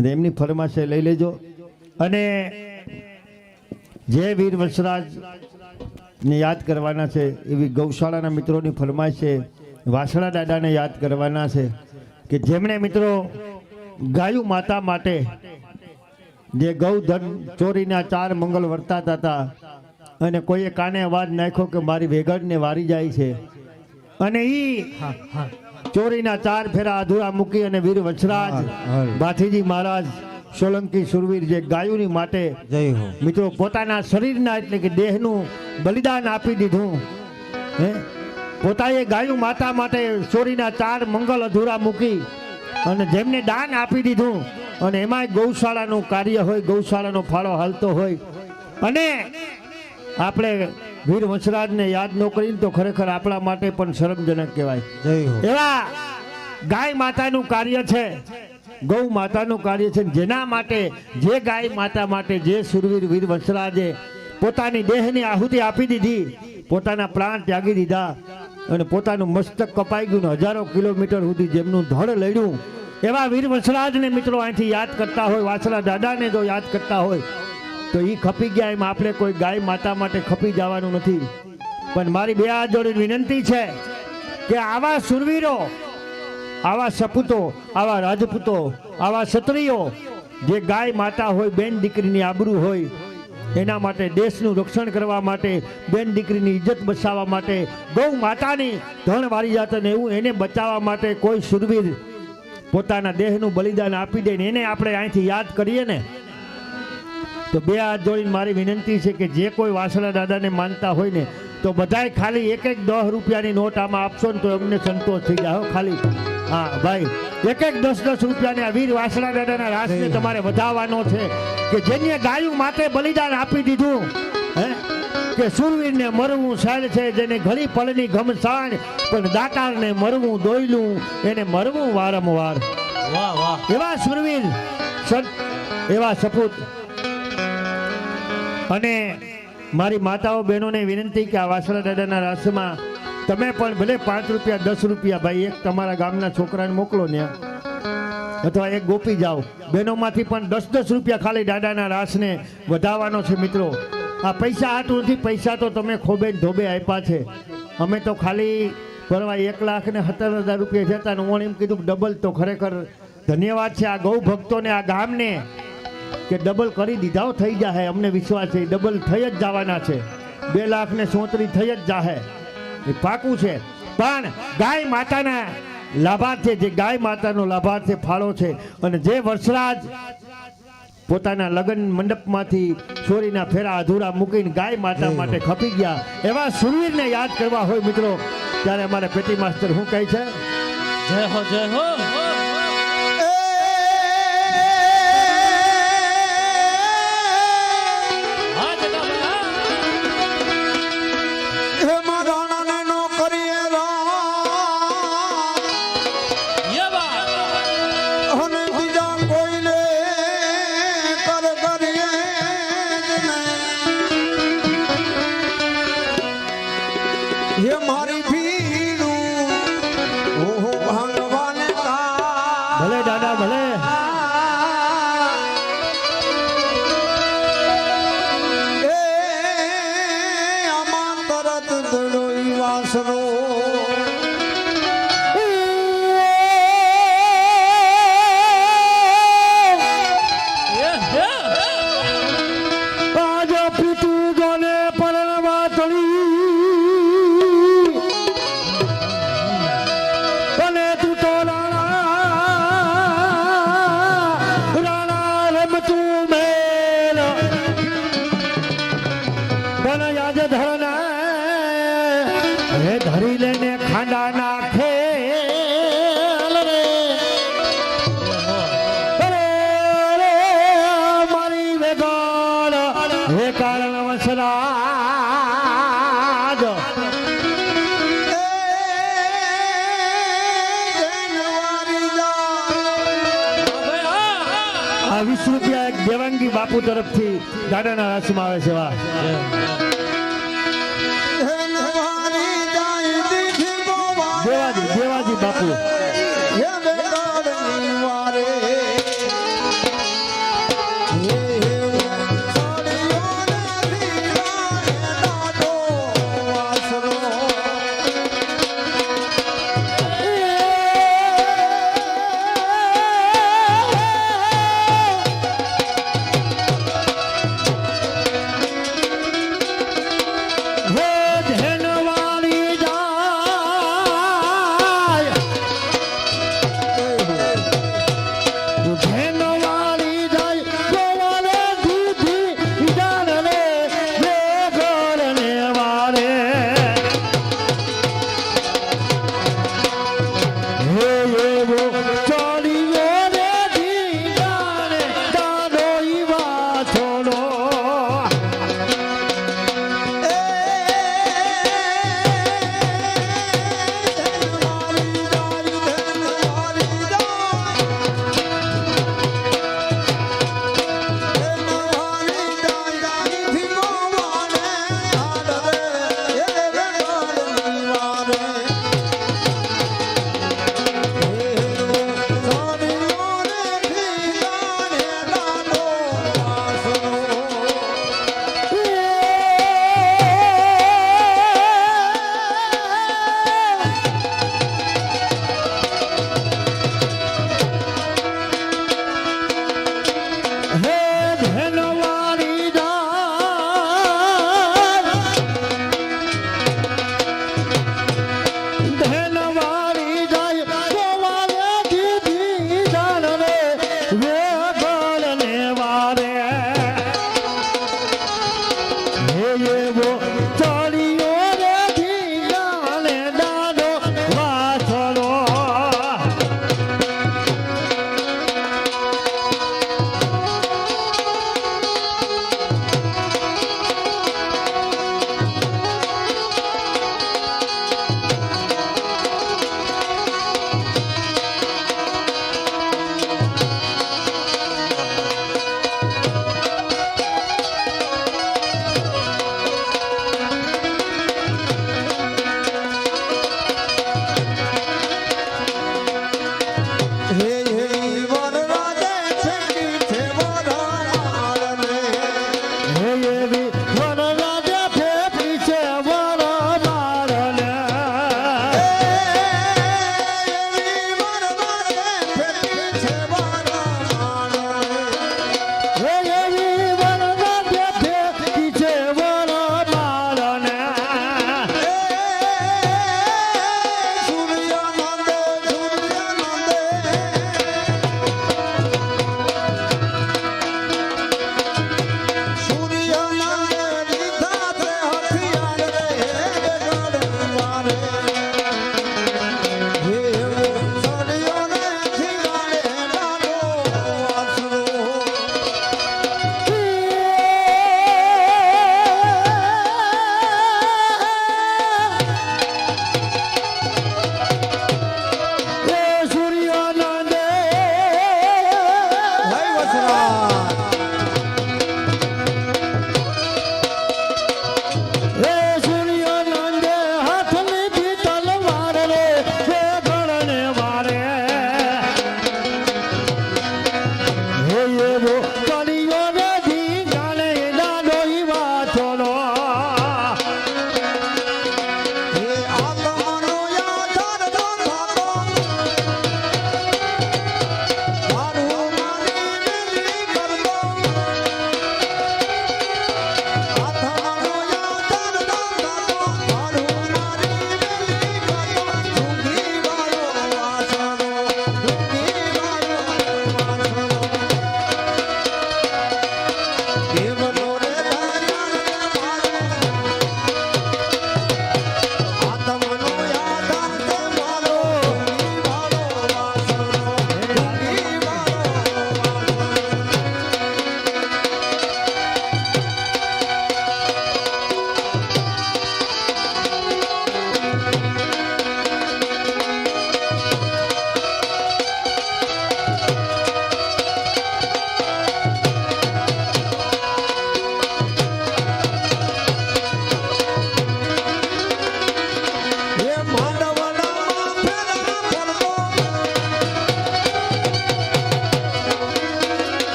અને એમની ફરમાશે લઈ લેજો. અને જે વીર વસરાજ યાદ કરવાના છે, એવી ગૌશાળાના મિત્રોની ફરમાઈશ છે વાસણા દાદાને યાદ કરવાના છે કે જેમણે મિત્રો ગાયું માતા માટે જે ગૌધન ચોરીના ચાર મંગલ વર્તાતા હતા અને કોઈએ કાને અવાજ નાખ્યો કે મારી વેગડને વારી જાય છે અને ઈ ચોરીના ચાર ફેરા અધૂરા મૂકી અને વીર વછરાજ ભાથીજી મહારાજ સોલંકી સુરવીર જે ગાયોની માટે મિત્રો પોતાના શરીરના એટલે કે દેહનું બલિદાન આપી દીધું. હે? પોતાએ ગાયું માતા માટે ચોરીના ચાર મંગલ અધૂરા મૂકી અને જેમને દાન આપી દીધું અને એમાંય ગૌશાળાનું કાર્ય હોય ગૌશાળાનો ફાળો હાલતો હોય. અને આપણે વીર વંશરાજને યાદ ન કરીને તો ખરેખર આપણા માટે પણ શરમજનક કહેવાય. એવા ગાય માતાનું કાર્ય છે ગૌ માતાનું કાર્ય છે જેના માટે જે ગાય માતા માટે જે સુરવીર વીર વંશરાજે પોતાની દેહની આહુતિ આપી દીધી પોતાના પ્રાણ ત્યાગી દીધા અને પોતાનું મસ્તક કપાઈ ગયું હજારો કિલોમીટર સુધી જેમનું ધડ લડ્યું. એવા વીર વંશરાજને મિત્રો અહીંથી યાદ કરતા હોય વાછલા દાદાને જો યાદ કરતા હોય તો એ ખપી ગયા એમ આપણે કોઈ ગાય માતા માટે ખપી જવાનું નથી. પણ મારી બે હાથ જોડીને વિનંતી છે કે આવા સુરવીરો, આવા સપૂતો, આવા રાજપૂતો, આવા ક્ષત્રિયો જે ગાય માતા હોય, બેન દીકરીની આબરૂ હોય, એના માટે દેશનું રક્ષણ કરવા માટે, બેન દીકરીની ઇજ્જત બચાવવા માટે, ગૌ માતાની ધન વારી જાત અને એવું એને બચાવવા માટે કોઈ સુરવીર પોતાના દેહનું બલિદાન આપી દે ને એને આપણે અહીંથી યાદ કરીએ ને તો બે હાથ જોડીને મારી વિનંતી છે કે જે કોઈ વાસણા દાદાને માનતા હોય ને તો બધાય ખાલી એક એક દસ રૂપિયાની નોટ આમાં આપશો ને તો એમને સંતોષ થઈ જાય. ખાલી. હા ભાઈ એક એક દસ દસ રૂપિયાની આ વીર વાસણા દાદાના રાસને તમારે વધાવવાનો છે કે જેને ગાયું માટે બલિદાન આપી દીધું હે? કે સુરવીરને મરવું સાડ છે જેને ઘડી પલની ઘમસાણ પણ દાતારને મરવું દોયલું એને મરવું વારંવાર. વાહ વાહ. એવા સુરવીર એવા સપૂત અને મારી માતાઓ બહેનોને વિનંતી કે આ વાસણા દાદાના રાસમાં તમે પણ ભલે પાંચ રૂપિયા, દસ રૂપિયા ભાઈ, એક તમારા ગામના છોકરાને મોકલો ને. અથવા એક ગોપી જાઓ. બહેનોમાંથી પણ દસ દસ રૂપિયા ખાલી દાદાના રાસને વધાવવાનો છે મિત્રો. આ પૈસા હાટું નથી પૈસા તો તમે ખોબે ધોબે આપ્યા છે. અમે તો ખાલી ભરવા એક લાખ ને સત્તર હજાર રૂપિયા જતા હું એમ કીધું ડબલ તો ખરેખર ધન્યવાદ છે આ ગૌ ભક્તોને આ ગામને. કે ડબલ કરી દીધા થઈ જાહે અમને વિશ્વાસ છે ડબલ થઈ જ જવાના છે. બે લાખ ને સોત્રી થઈ જ જાહે. એ પાકું છે. પણ ગાય માતાના લાભાર્થે જે ગાય માતાનો લાભાર્થે ફાળો છે અને જે વર્ષરાજ પોતાના લગ્ન મંડપમાંથી છોરીના ફેરા અધૂરા મૂકીને ગાય માતા માટે ખપી ગયા. એવા સુરવીરને યાદ કરવા હોય મિત્રો ત્યારે અમારે પેટી માસ્ટર શું કહે છે? જય હો જય હો હા. દેવાંગી બાપુ તરફથી દાદાના રાસમાં આવે છે વાહ દેવાજી દેવાજી બાપુ. Geno.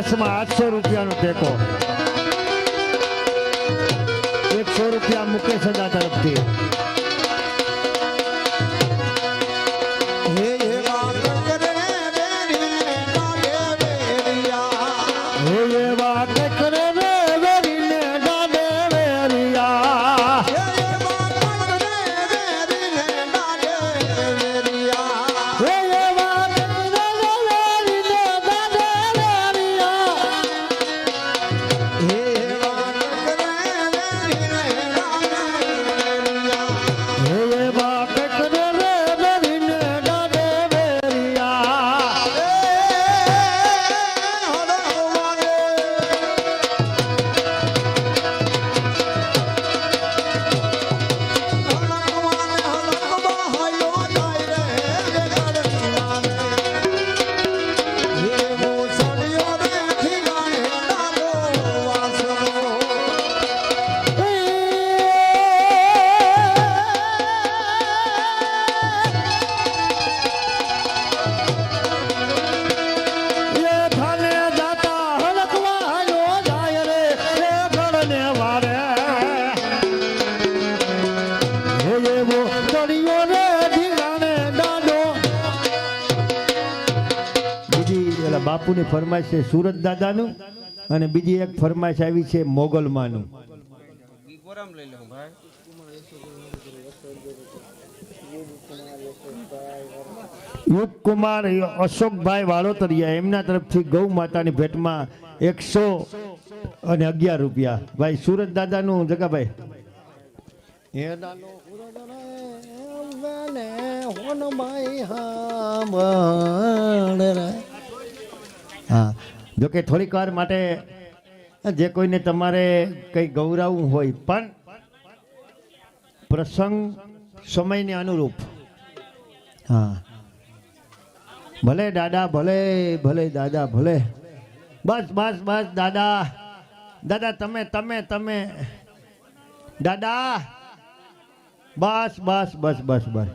દાદાના આઠસો રૂપિયાનો ટેકો. એકસો રૂપિયા મુકેશ દાદા તરફથી. બાપુની ફરમાઈશ છે સુરત દાદાનું અને બીજી એક ફરમાઈશ આવી છે મોગલમાનું યુગ કુમાર અશોકભાઈ વાળોતરિયા એમના તરફથી ગૌ માતાની ભેટમાં એકસો અને અગિયાર રૂપિયા. ભાઈ, સુરત દાદાનું જગાભાઈ. હે હા. જોકે થોડીક વાર માટે જે કોઈને તમારે કંઈ ગૌરવવું હોય, પણ પ્રસંગ સમયને અનુરૂપ. હા. ભલે દાદા, ભલે ભલે દાદા, ભલે. બસ બસ બસ, દાદા. દાદા, તમે તમે તમે. દાદા. બસ બસ બસ બસ બસ.